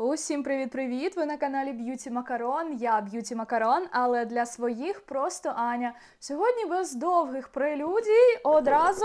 Усім привіт-привіт! Ви на каналі Б'юті Макарон. Я Б'юті Макарон, але для своїх просто Аня. Сьогодні без довгих прелюдій одразу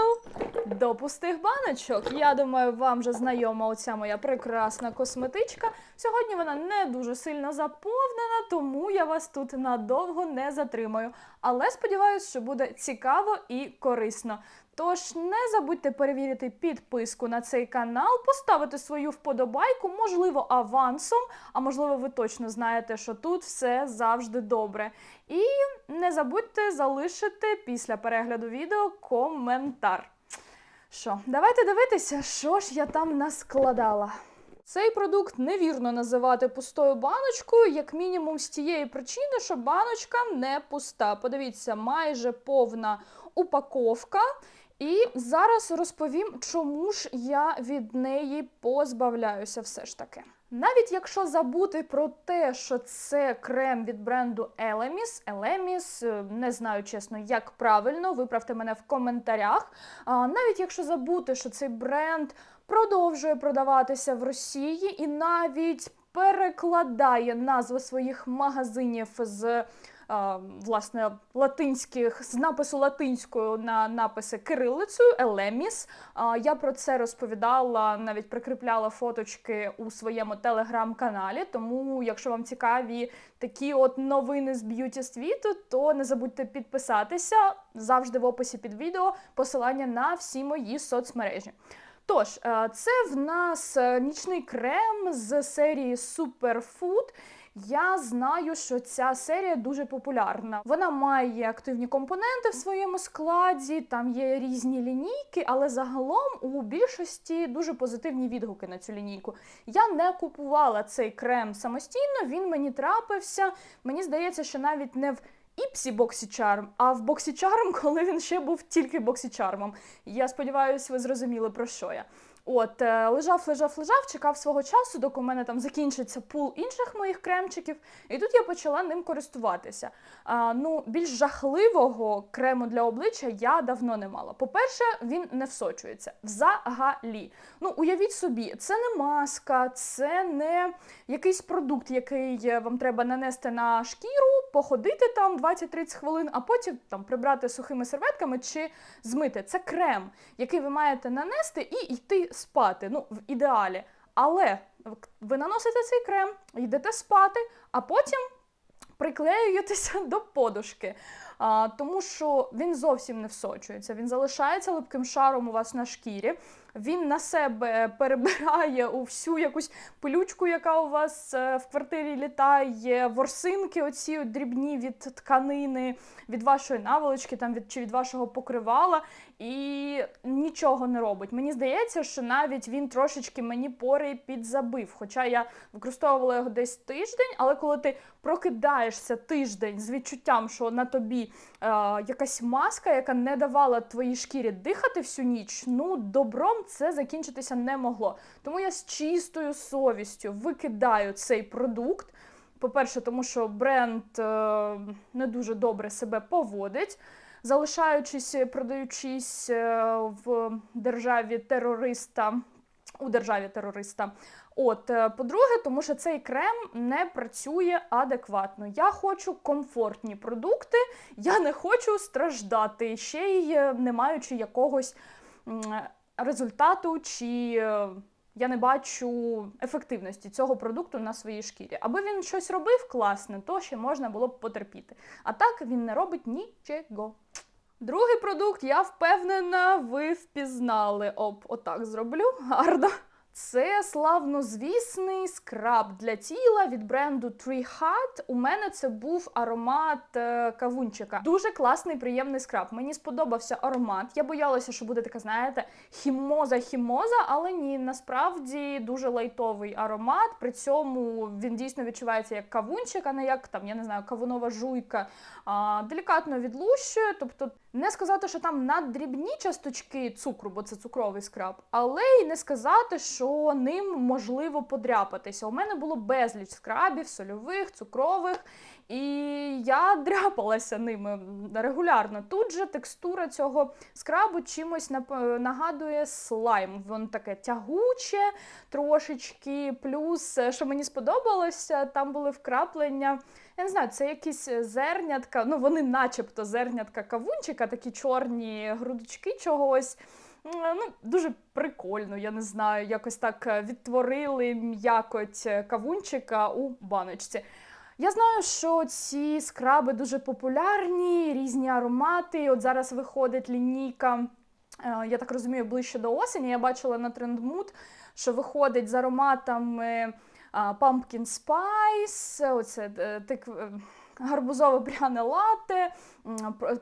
до пустих баночок. Я думаю, вам вже знайома оця моя прекрасна косметичка. Сьогодні вона не дуже сильно заповнена, тому я вас тут надовго не затримаю. Але сподіваюся, що буде цікаво і корисно. Тож не забудьте перевірити підписку на цей канал, поставити свою вподобайку, можливо, авансом, а можливо, ви точно знаєте, що тут все завжди добре. І не забудьте залишити після перегляду відео коментар. Що, давайте дивитися, що ж я там наскладала. Цей продукт невірно називати пустою баночкою, як мінімум з тієї причини, що баночка не пуста. Подивіться, майже повна упаковка. І зараз розповім, чому ж я від неї позбавляюся все ж таки. Навіть якщо забути про те, що це крем від бренду Elemis, Elemis, е, не знаю чесно, як правильно, виправте мене в коментарях. А, навіть якщо забути, що цей бренд продовжує продаватися в Росії і навіть перекладає назви своїх магазинів з власне латинських з напису латинською на написи кирилицею Елеміс. Я про це розповідала, навіть прикріпляла фоточки у своєму телеграм-каналі. Тому, якщо вам цікаві такі от новини з б'юті світу, то не забудьте підписатися завжди в описі під відео посилання на всі мої соцмережі. Тож, е, це в нас е, нічний крем з серії Superfood. Я знаю, що ця серія дуже популярна. Вона має активні компоненти в своєму складі, там є різні лінійки, але загалом у більшості дуже позитивні відгуки на цю лінійку. Я не купувала цей крем самостійно, він мені трапився. Мені здається, що навіть не в Іпсі Боксічарм, а в Боксічарм, коли він ще був тільки Боксічармом. Я сподіваюся, ви зрозуміли про що я. От, е, лежав, лежав, лежав, чекав свого часу, доки у мене там закінчиться пул інших моїх кремчиків, і тут я почала ним користуватися. А, ну, більш жахливого крему для обличчя я давно не мала. По-перше, він не всочується взагалі. Ну, уявіть собі, це не маска, це не якийсь продукт, який е, вам треба нанести на шкіру, походити там 20-30 хвилин, а потім там прибрати сухими серветками чи змити. Це крем, який ви маєте нанести і йти спати. Ну, в ідеалі. Але ви наносите цей крем, йдете спати, а потім приклеюєтеся до подушки. А, тому що він зовсім не всочується. Він залишається липким шаром у вас на шкірі. Він на себе перебирає у всю якусь пилючку, яка у вас е, в квартирі літає, ворсинки, оці дрібні від тканини, від вашої наволочки, там від чи від вашого покривала, і нічого не робить. Мені здається, що навіть він трошечки мені пори підзабив. Хоча я використовувала його десь тиждень, але коли ти прокидаєшся тиждень з відчуттям, що на тобі е, якась маска, яка не давала твоїй шкірі дихати всю ніч, ну добром це закінчитися не могло. Тому я з чистою совістю викидаю цей продукт. По-перше, тому що бренд е, не дуже добре себе поводить, залишаючись, продаючись е, в державі терориста. У державі терориста. От, е, по-друге, тому що цей крем не працює адекватно. Я хочу комфортні продукти, я не хочу страждати, ще й е, не маючи якогось результату, чи е, я не бачу ефективності цього продукту на своїй шкірі. Аби він щось робив класне, то ще можна було б потерпіти. А так він не робить нічого. Другий продукт, я впевнена, ви впізнали. Оп, отак зроблю гарно. Це славнозвісний скраб для тіла від бренду Tree Hut. У мене це був аромат е, кавунчика. Дуже класний, приємний скраб. Мені сподобався аромат. Я боялася, що буде така, знаєте, хімоза-хімоза, але ні, насправді дуже лайтовий аромат. При цьому він дійсно відчувається як кавунчик, а не як там, я не знаю, кавунова жуйка. А, делікатно відлущує, тобто Не сказати, що там наддрібні часточки цукру, бо це цукровий скраб, але й не сказати, що ним можливо подряпатися. У мене було безліч скрабів, сольових, цукрових, і я дряпалася ними регулярно. Тут же текстура цього скрабу чимось нагадує слайм. Воно таке тягуче трошечки. Плюс, е, що мені сподобалося, там були вкраплення. Я не знаю, це якісь зернятка, ну вони начебто зернятка кавунчика, такі чорні грудочки чогось. Ну, дуже прикольно, я не знаю, якось так е, відтворили м'якоть е, кавунчика у баночці. Я знаю, що ці скраби дуже популярні, різні аромати. От зараз виходить лінійка, е, я так розумію, ближче до осені. Я бачила на Trendmood, що виходить з ароматами а, pumpkin spice, оце е, тик, е, гарбузове пряне лате,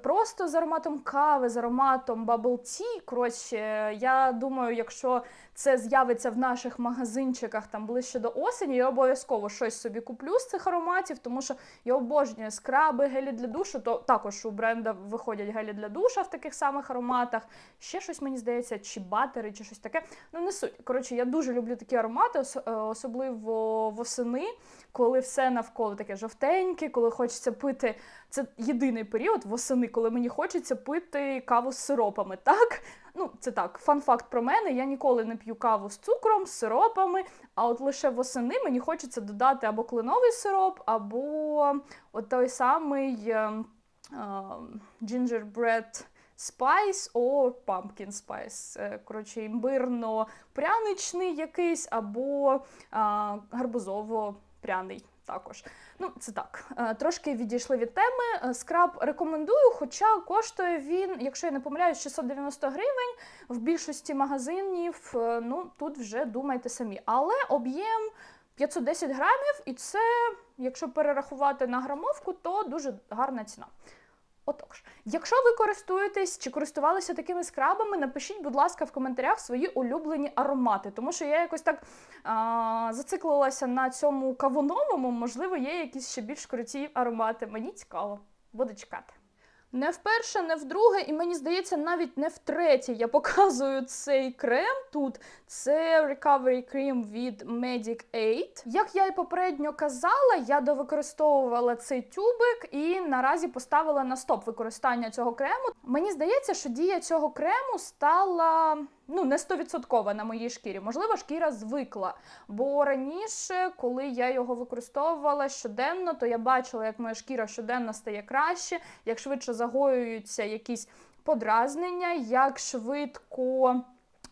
просто з ароматом кави, з ароматом bubble tea. Коротше, я думаю, якщо це з'явиться в наших магазинчиках там ближче до осені, я обов'язково щось собі куплю з цих ароматів, тому що я обожнюю скраби, гелі для душу. То також у бренда виходять гелі для душа в таких самих ароматах. Ще щось мені здається, чи батери, чи щось таке. Ну не суть. Коротше, я дуже люблю такі аромати, е, особливо восени, коли все навколо таке жовтеньке, коли хочеться пити. Це єдиний період восени, коли мені хочеться пити каву з сиропами. Так, ну це так, фан-факт про мене. Я ніколи не п'ю каву з цукром, з сиропами. А от лише восени мені хочеться додати або кленовий сироп, або от той самий ем, ем, gingerbread spice or pumpkin spice. Е, Коротше, імбирно-пряничний якийсь, або а, гарбузово-пряний також. Ну, це так. Е, Трошки відійшли від теми. Е, Скраб рекомендую, хоча коштує він, якщо я не помиляюсь, 690 гривень в більшості магазинів. Е, Ну, тут вже думайте самі. Але об'єм 510 грамів, і це, якщо перерахувати на грамовку, то дуже гарна ціна. Отож, якщо ви користуєтесь чи користувалися такими скрабами, напишіть, будь ласка, в коментарях свої улюблені аромати, тому що я якось так а, зациклилася на цьому кавуновому, можливо, є якісь ще більш круті аромати. Мені цікаво, буду чекати. Не вперше, не вдруге, і мені здається, навіть не втретє я показую цей крем тут. Це Recovery Cream від Medic 8. Як я і попередньо казала, я довикористовувала цей тюбик і наразі поставила на стоп використання цього крему. Мені здається, що дія цього крему стала ну не стовідсоткова на моїй шкірі. Можливо, шкіра звикла. Бо раніше, коли я його використовувала щоденно, то я бачила, як моя шкіра щоденно стає краще, як швидше загоюються якісь подразнення, як швидко.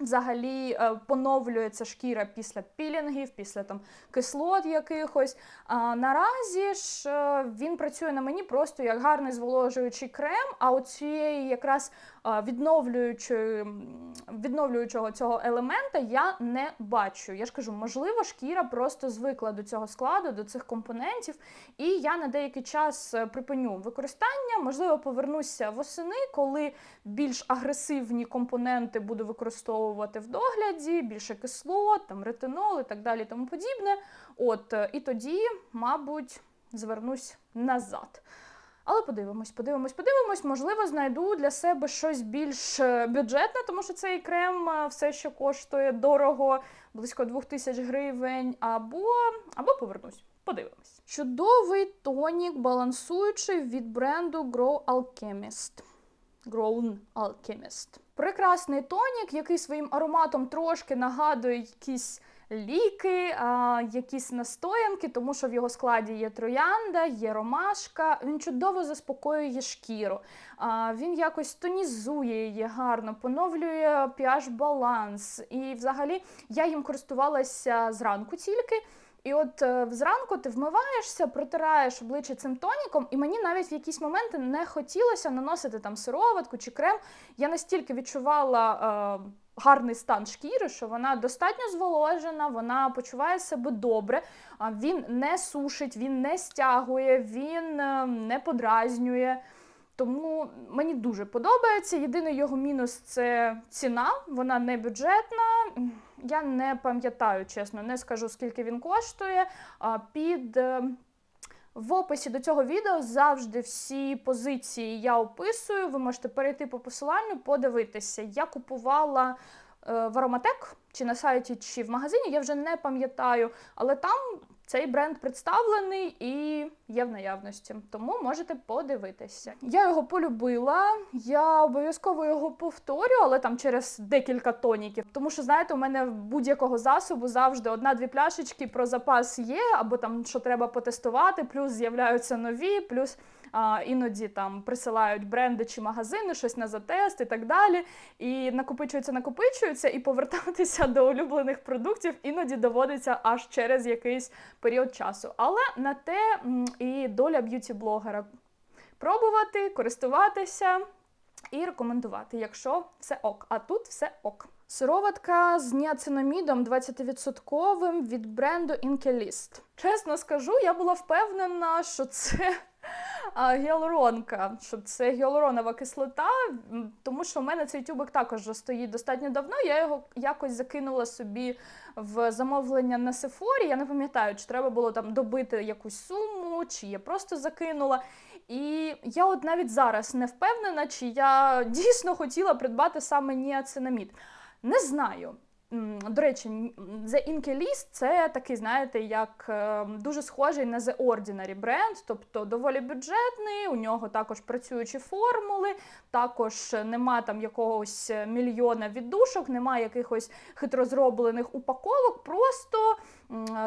Взагалі е, поновлюється шкіра після пілінгів, після там кислот якихось. А наразі ж е, він працює на мені просто як гарний зволожуючий крем. А от цієї якраз відновлюючого цього елемента я не бачу. Я ж кажу, можливо, шкіра просто звикла до цього складу, до цих компонентів, і я на деякий час е, припиню використання. Можливо, повернуся восени, коли більш агресивні компоненти буду використовувати в догляді, більше кислот, там ретинол і так далі, тому подібне. От е, і тоді, мабуть, звернусь назад. Але подивимось, подивимось, подивимось. Можливо, знайду для себе щось більш е, бюджетне, тому що цей крем е, все ще коштує дорого, близько 2000 гривень, або, або повернусь. Подивимось. Чудовий тонік, балансуючий від бренду Grow Alchemist. Grown Alchemist. Прекрасний тонік, який своїм ароматом трошки нагадує якісь ліки, а, якісь настоянки, тому що в його складі є троянда, є ромашка. Він чудово заспокоює шкіру. А, він якось тонізує її гарно, поновлює pH баланс. І взагалі я їм користувалася зранку тільки. І от е, зранку ти вмиваєшся, протираєш обличчя цим тоніком, і мені навіть в якісь моменти не хотілося наносити там сироватку чи крем. Я настільки відчувала е, гарний стан шкіри, що вона достатньо зволожена, вона почуває себе добре, він не сушить, він не стягує, він е, не подразнює. Тому мені дуже подобається. Єдиний його мінус це ціна, вона не бюджетна. Я не пам'ятаю, чесно, не скажу, скільки він коштує. Під е, В описі до цього відео завжди всі позиції я описую. Ви можете перейти по посиланню, подивитися. Я купувала е, в Ароматек чи на сайті, чи в магазині, я вже не пам'ятаю, але там цей бренд представлений і є в наявності, тому можете подивитися. Я його полюбила, я обов'язково його повторю, але там через декілька тоніків. Тому що, знаєте, у мене будь-якого засобу завжди одна-дві пляшечки про запас є, або там що треба потестувати, плюс з'являються нові, плюс. А, іноді там присилають бренди чи магазини, щось на затест і так далі. І накопичується, накопичується, і повертатися до улюблених продуктів іноді доводиться аж через якийсь період часу. Але на те і доля б'юті-блогера пробувати, користуватися і рекомендувати, якщо все ок. А тут все ок. Сироватка з ніацинамідом 20% від бренду Inkelist. Чесно скажу, я була впевнена, що це гіалуронка, що це гіалуронова кислота, тому що в мене цей тюбик також стоїть достатньо давно. Я його якось закинула собі в замовлення на Сефорі. Я не пам'ятаю, чи треба було там добити якусь суму, чи я просто закинула. І я от навіть зараз не впевнена, чи я дійсно хотіла придбати саме ніацинамід. Не знаю. До речі, The Inky List – це такий, знаєте, як е, дуже схожий на The Ordinary бренд, тобто доволі бюджетний, у нього також працюючі формули, також нема там якогось мільйона віддушок, нема якихось хитро зроблених упаковок, просто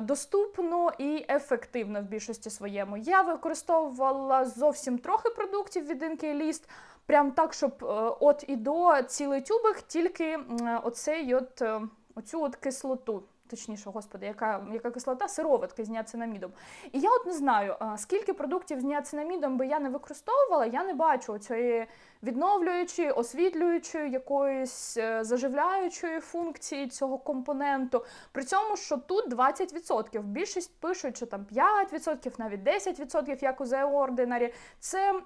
доступно і ефективно в більшості своєму. Я використовувала зовсім трохи продуктів від Inky List, Прям так, щоб е, от і до цілий тюбик, тільки оцей от, е, оцю от кислоту. Точніше, господи, яка, яка кислота сироватки з ніацинамідом. І я от не знаю, скільки продуктів з ніацинамідом би я не використовувала, я не бачу цієї відновлюючої, освітлюючої, якоїсь е, заживляючої функції цього компоненту. При цьому, що тут 20%. Більшість пишуть, що там 5%, навіть 10%, як у The Ordinary. Це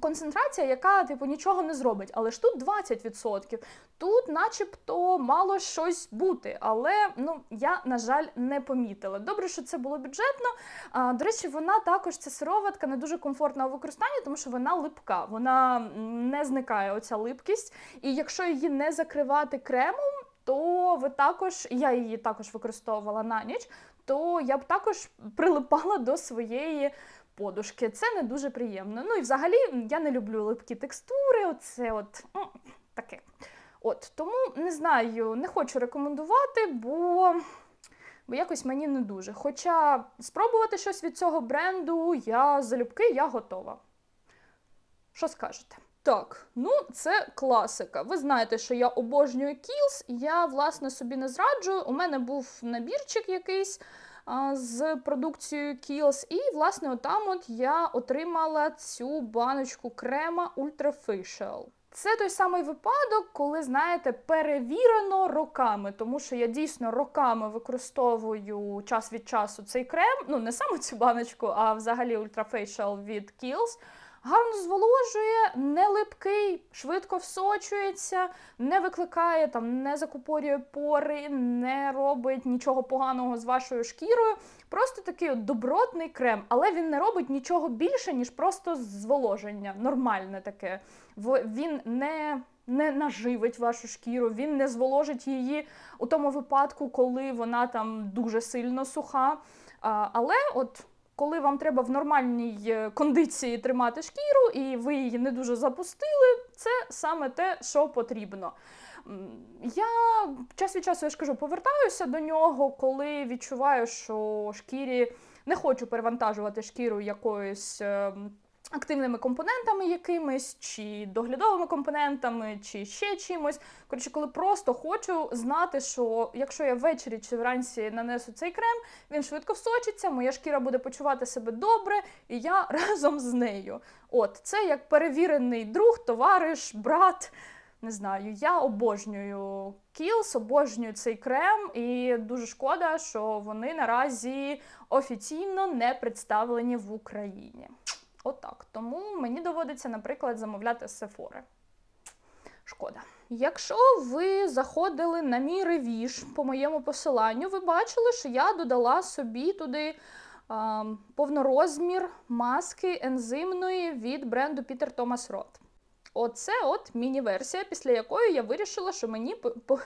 концентрація, яка типу нічого не зробить, але ж тут 20%. Тут, начебто, мало щось бути, але ну я на жаль не помітила. Добре, що це було бюджетно. А, до речі, вона також ця сироватка не дуже комфортна у використанні, тому що вона липка, вона не зникає оця липкість. І якщо її не закривати кремом, то ви також, я її також використовувала на ніч, то я б також прилипала до своєї подушки. Це не дуже приємно. Ну і взагалі я не люблю липкі текстури. Оце от таке. От тому не знаю, не хочу рекомендувати, бо, бо якось мені не дуже. Хоча спробувати щось від цього бренду я залюбки, я готова. Що скажете? Так, ну це класика. Ви знаєте, що я обожнюю і я, власне, собі не зраджую. У мене був набірчик якийсь з продукцією Kiehl's, і, власне, отам от я отримала цю баночку крема Ultra Facial. Це той самий випадок, коли, знаєте, перевірено роками, тому що я дійсно роками використовую час від часу цей крем, ну не саме цю баночку, а взагалі Ultra Facial від Kiehl's. Гарно зволожує, не липкий, швидко всочується, не викликає там, не закупорює пори, не робить нічого поганого з вашою шкірою. Просто такий от добротний крем, але він не робить нічого більше, ніж просто зволоження. Нормальне таке. Він не, не наживить вашу шкіру, він не зволожить її у тому випадку, коли вона там дуже сильно суха. Але от коли вам треба в нормальній е, кондиції тримати шкіру, і ви її не дуже запустили, це саме те, що потрібно. Я час від часу я ж кажу, повертаюся до нього, коли відчуваю, що шкірі не хочу перевантажувати шкіру якоюсь. Активними компонентами якимись, чи доглядовими компонентами, чи ще чимось. Коротше, коли просто хочу знати, що якщо я ввечері чи вранці нанесу цей крем, він швидко всочиться, моя шкіра буде почувати себе добре, і я разом з нею. От, це як перевірений друг, товариш, брат. Не знаю, я обожнюю Kiehl's, обожнюю цей крем, і дуже шкода, що вони наразі офіційно не представлені в Україні. Отак. Тому мені доводиться, наприклад, замовляти Sephora. Шкода. Якщо ви заходили на мій ревіж по моєму посиланню, ви бачили, що я додала собі туди а, повнорозмір маски ензимної від бренду Peter Thomas Roth. Оце от міні-версія, після якої я вирішила, що мені по- по-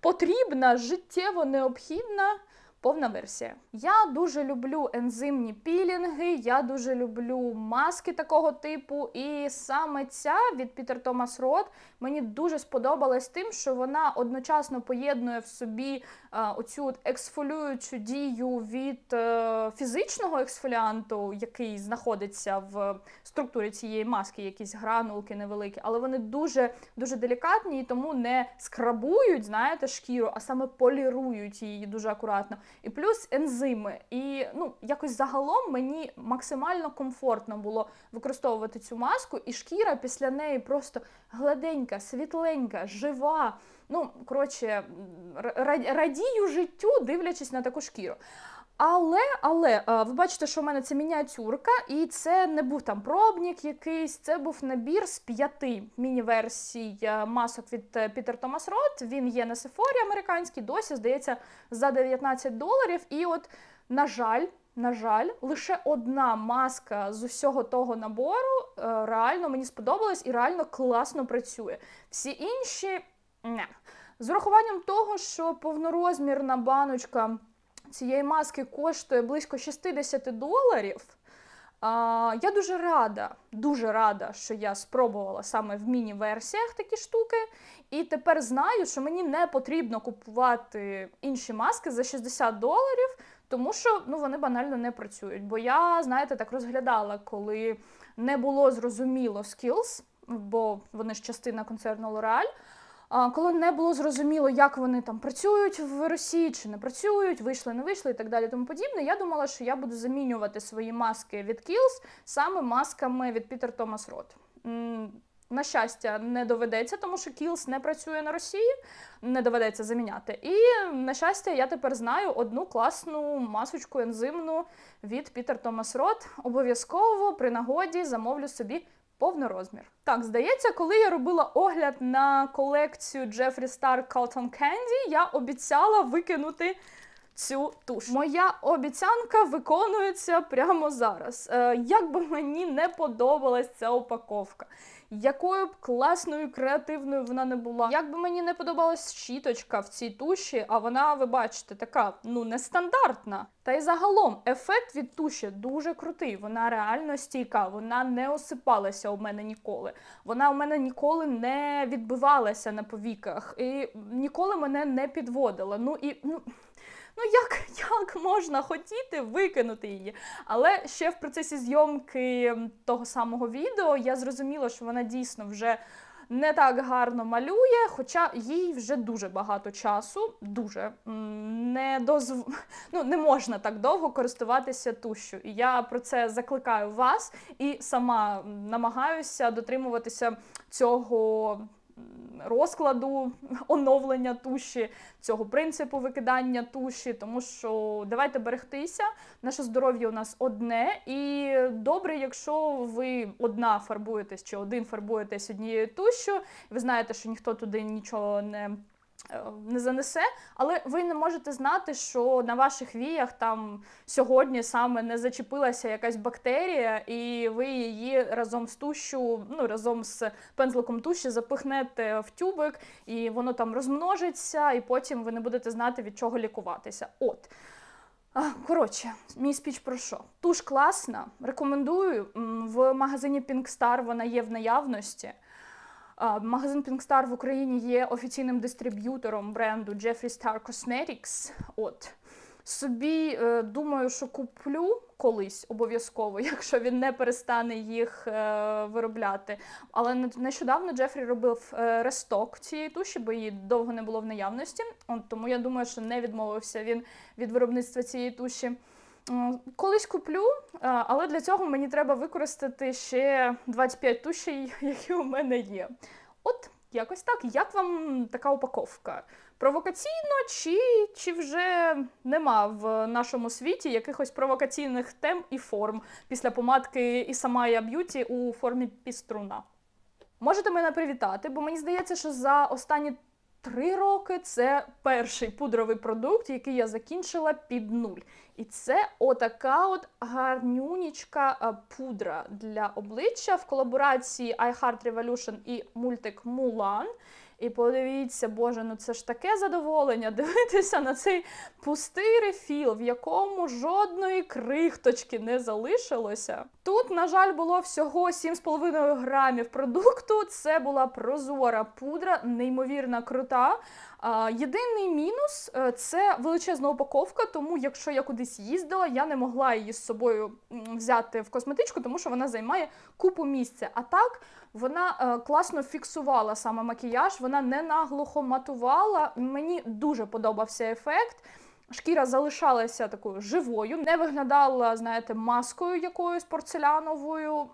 потрібна життєво необхідна повна версія. Я дуже люблю ензимні пілінги, я дуже люблю маски такого типу. І саме ця від Peter Thomas Roth мені дуже сподобалась тим, що вона одночасно поєднує в собі а, оцю от ексфолюючу дію від е, фізичного ексфоліанту, який знаходиться в структурі цієї маски, якісь гранулки невеликі, але вони дуже дуже делікатні і тому не скрабують, знаєте, шкіру, а саме полірують її дуже акуратно. І плюс ензими. І ну, якось загалом мені максимально комфортно було використовувати цю маску, і шкіра після неї просто гладенька, світленька, жива. Ну, коротше, радію життю, дивлячись на таку шкіру. Але, але е, ви бачите, що в мене це мініатюрка, і це не був там пробник якийсь, це був набір з п'яти міні-версій е, масок від Peter Thomas Roth. Він є на Sephora американський, досі, здається, за 19 доларів. І от, на жаль, на жаль, лише одна маска з усього того набору е, реально мені сподобалась і реально класно працює. Всі інші не. З урахуванням того, що повнорозмірна баночка цієї маски коштує близько 60 доларів. А, я дуже рада, дуже рада, що я спробувала саме в міні-версіях такі штуки. І тепер знаю, що мені не потрібно купувати інші маски за 60 доларів, тому що ну, вони банально не працюють. Бо я, знаєте, так розглядала, коли не було зрозуміло skills, бо вони ж частина концерну L'Oreal, коли не було зрозуміло, як вони там працюють в Росії чи не працюють, вийшли, не вийшли і так далі. Тому подібне. Я думала, що я буду замінювати свої маски від Kiehl's саме масками від Thomas Roth. М, На щастя, не доведеться, тому що Kiehl's не працює на Росії, не доведеться заміняти. І на щастя, я тепер знаю одну класну масочку ензимну від Peter Thomas Roth. Обов'язково при нагоді замовлю собі повнорозмір. Так, здається, коли я робила огляд на колекцію Jeffree Star Cotton Candy, я обіцяла викинути цю туш. Моя обіцянка виконується прямо зараз. Е, як би мені не подобалась ця упаковка, якою б класною, креативною вона не була, як би мені не подобалась щіточка в цій туші, а вона, ви бачите, така ну нестандартна. Та й загалом ефект від туші дуже крутий. Вона реально стійка, вона не осипалася у мене ніколи. Вона у мене ніколи не відбивалася на повіках і ніколи мене не підводила. Ну і ну. Ну як, як можна хотіти викинути її? Але ще в процесі зйомки того самого відео я зрозуміла, що вона дійсно вже не так гарно малює, хоча їй вже дуже багато часу, дуже не дозв... ну, не можна так довго користуватися тушю. І я про це закликаю вас і сама намагаюся дотримуватися цього розкладу оновлення туші, цього принципу викидання туші, тому що давайте берегтися. Наше здоров'я у нас одне, і добре, якщо ви одна фарбуєтесь чи один фарбуєтесь однією тушю, ви знаєте, що ніхто туди нічого не. Е, Не занесе, але ви не можете знати, що на ваших віях там сьогодні саме не зачепилася якась бактерія, і ви її разом з тушю, ну разом з пензликом туші запихнете в тюбик, і воно там розмножиться, і потім ви не будете знати, від чого лікуватися. От. Коротше, мій спіч про що? Туш класна, рекомендую. В магазині Pink вона є в наявності. Магазин Pink Star в Україні є офіційним дистриб'ютором бренду Jeffree Star Cosmetics. От. Собі е, думаю, що куплю колись обов'язково, якщо він не перестане їх е, виробляти. Але нещодавно Джефрі робив е, ресток цієї туші, бо її довго не було в наявності. От, тому я думаю, що не відмовився він від виробництва цієї туші. Колись куплю, е, але для цього мені треба використати ще 25 тушей, які у мене є. От якось так. Як вам така упаковка? Провокаційно, чи, чи вже нема в нашому світі якихось провокаційних тем і форм після помадки і сама я б'юті у формі піструна? Можете мене привітати, бо мені здається, що за останні три роки це перший пудровий продукт, який я закінчила під нуль. І це отака от гарнюнічка пудра для обличчя в колаборації iHeart Revolution і мультик Мулан. І подивіться, боже, ну це ж таке задоволення дивитися на цей пустий рефіл, в якому жодної крихточки не залишилося. Тут, на жаль, було всього 7,5 грамів продукту. Це була прозора пудра, неймовірно крута. Єдиний мінус е, це величезна упаковка, тому якщо я кудись їздила, я не могла її з собою взяти в косметичку, тому що вона займає купу місця. А так вона е, класно фіксувала саме макіяж, вона не наглухо матувала. Мені дуже подобався ефект. Шкіра залишалася такою живою, не виглядала, знаєте, маскою якоюсь порцеляновою.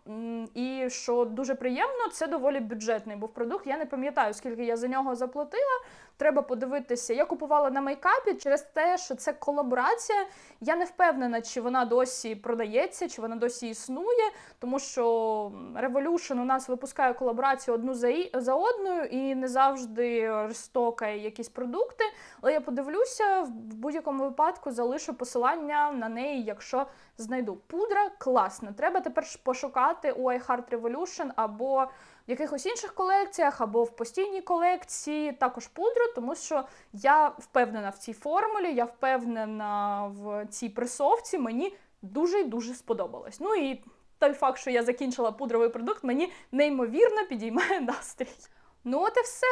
І що дуже приємно, це доволі бюджетний був продукт. Я не пам'ятаю, скільки я за нього заплатила. Треба подивитися. Я купувала на мейкапі через те, що це колаборація. Я не впевнена, чи вона досі продається, чи вона досі існує, тому що Revolution у нас випускає колаборацію одну за, і- за одною і не завжди розтокає якісь продукти. Але я подивлюся, в будь-якому випадку залишу посилання на неї, якщо знайду. Пудра класна. Треба тепер пошукати у iHeart Revolution або в якихось інших колекціях, або в постійній колекції також пудру, тому що я впевнена в цій формулі, я впевнена в цій пресовці. Мені дуже й дуже сподобалось. Ну і той факт, що я закінчила пудровий продукт, мені неймовірно підіймає настрій. Ну, от і все.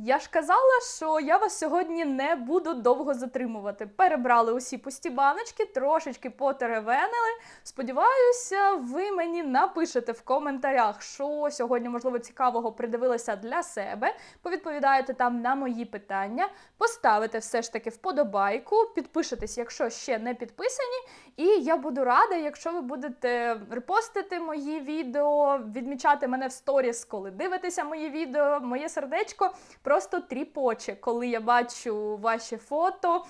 Я ж казала, що я вас сьогодні не буду довго затримувати. Перебрали усі пусті баночки, трошечки потеревенили. Сподіваюся, ви мені напишете в коментарях, що сьогодні, можливо, цікавого придивилися для себе. Повідповідаєте там на мої питання, поставите все ж таки вподобайку, підпишетесь, якщо ще не підписані. І я буду рада, якщо ви будете репостити мої відео, відмічати мене в сторіс, коли дивитеся мої відео, моє сердечко просто тріпоче, коли я бачу ваші фото,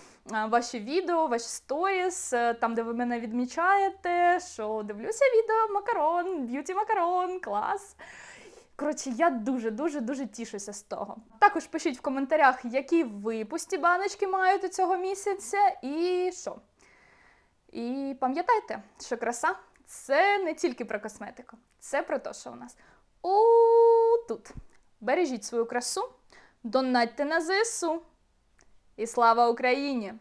ваші відео, ваші сторіс, е, там, де ви мене відмічаєте, що дивлюся відео макарон, б'юті макарон, клас. Коротше, я дуже дуже дуже тішуся з того. Також пишіть в коментарях, які ви пусті баночки маєте цього місяця, і що. І пам'ятайте, що краса це не тільки про косметику, це про те, що у нас у тут. Бережіть свою красу, донатьте на ЗСУ. І слава Україні!